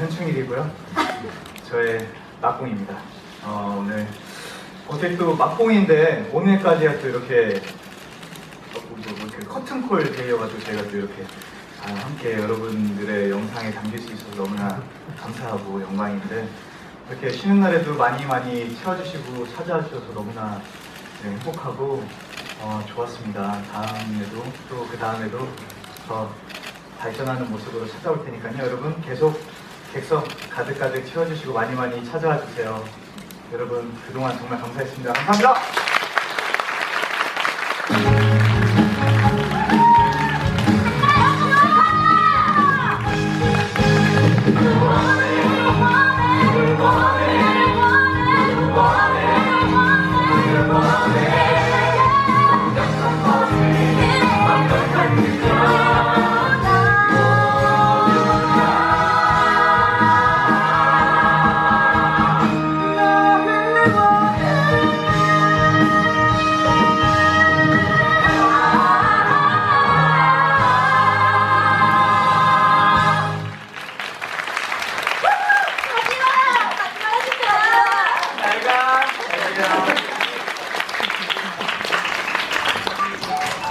한충일이고요. 저의 막공입니다. 어, 오늘 어떻게 또 막공인데 오늘까지야 또 이렇게 어, 뭐, 뭐 이렇게 커튼콜 대회여가지고 제가 또 이렇게 아, 함께 여러분들의 영상에 담길 수 있어서 너무나 감사하고 영광인데 이렇게 쉬는 날에도 많이 많이 채워주시고 찾아와 주셔서 너무나 네, 행복하고 어, 좋았습니다. 다음에도 또 그 다음에도 더 발전하는 모습으로 찾아올 테니까요. 여러분 계속 객석 가득가득 채워주시고 많이 많이 찾아와 주세요. 여러분 그동안 정말 감사했습니다. 감사합니다. down.